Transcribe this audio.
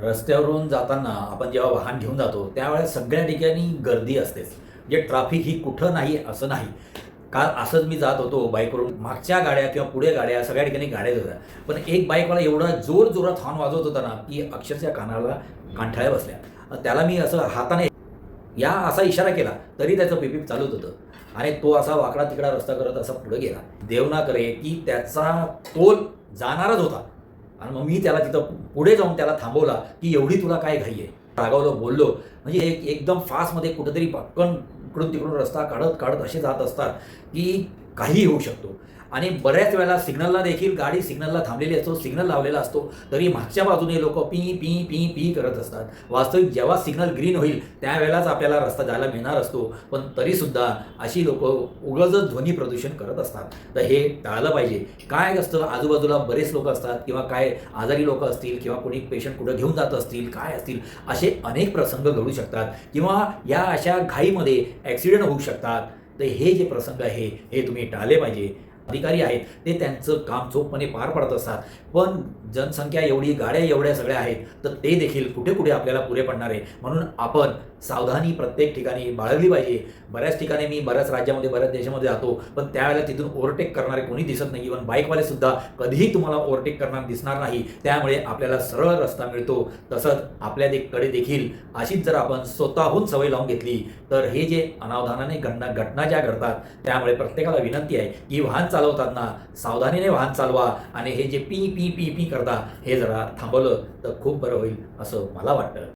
रस्त्यावरून जाताना आपण जेव्हा वाहन घेऊन जातो त्यावेळेस सगळ्या ठिकाणी गर्दी असतेच. म्हणजे ट्रॅफिक ही कुठं नाही असं नाही. काल असंच मी जात होतो बाईकवरून. मागच्या गाड्या किंवा पुढे गाड्या सगळ्या ठिकाणी गाड्या होत्या. पण एक बाईकवाला एवढा जोर जोरात हॉर्न वाजवत होता ना की अक्षरशः कानाला कांठाळ्या बसल्या. त्याला मी असं हाताने या असा इशारा केला तरी त्याचं पिपीप चालूच होतं. आणि तो असा वाकडा तिकडा रस्ता करत असा पुढे गेला. देव ना करे की त्याचा तोल जाणारच होता. आणि मग मी त्याला तिथं पुढे जाऊन त्याला थांबवला की एवढी तुला काय घाई आहे? रागावलं बोललो म्हणजे एक एकदम फास्टमध्ये कुठेतरी पटकन इकडून तिकडून रस्ता काढत काढत असे जात असतात की काही होऊ शकतो. आणि बऱ्याच वेळेला सिग्नलला देखील गाडी सिग्नलला थांबलेली असतो सिग्नल लावलेला असतो. तरी मागच्या बाजूने लोक पी पी पी पी करत असतात. वास्तविक जेव्हा सिग्नल ग्रीन होईल त्यावेळेलाच आपल्याला रस्ता जायला मिळणार असतो. पण तरीसुद्धा अशी लोक उगजच ध्वनी प्रदूषण करत असतात. तर हे टाळलं पाहिजे. काय असतं? आजूबाजूला बरेच लोक असतात किंवा काय आजारी लोक असतील किंवा कोणी पेशंट कुठं घेऊन जात असतील काय असतील असे अनेक प्रसंग घडू शकतात. किंवा या अशा घाईमध्ये ॲक्सिडेंट होऊ शकतात. तर हे जे प्रसंग आहे हे तुम्ही टाळले पाहिजे. अधिकारी आहेत ते त्यांचं काम चोखपणे पार पाडत असतात. पण जनसंख्या एवढी गाड्या एवढ्या सगळ्या आहेत तर ते देखील कुठे कुठे आपल्याला पुरे पडणार आहे? म्हणून आपण सावधानी प्रत्येक ठिकाणी बाळगली पाहिजे. बऱ्याच ठिकाणी मी बऱ्याच राज्यामध्ये बऱ्याच देशामध्ये जातो पण त्यावेळेला तिथून ओव्हरटेक करणारे कोणी दिसत नाही. इव्हन बाईकवाले सुद्धा कधीही तुम्हाला ओव्हरटेक करणार दिसणार नाही. त्यामुळे आपल्याला सरळ रस्ता मिळतो. तसंच आपल्या कडे देखील अशीच जर आपण स्वतःहून सवय लावून घेतली तर हे जे अनावधानाने घटना घटना ज्या घडतात त्यामुळे प्रत्येकाला विनंती आहे की वाहन चालवताना सावधानीने वाहन चालवा आणि हे J P P P P करता हे जरा थांबवलं तर खूप बरं होईल असं मला वाटतं.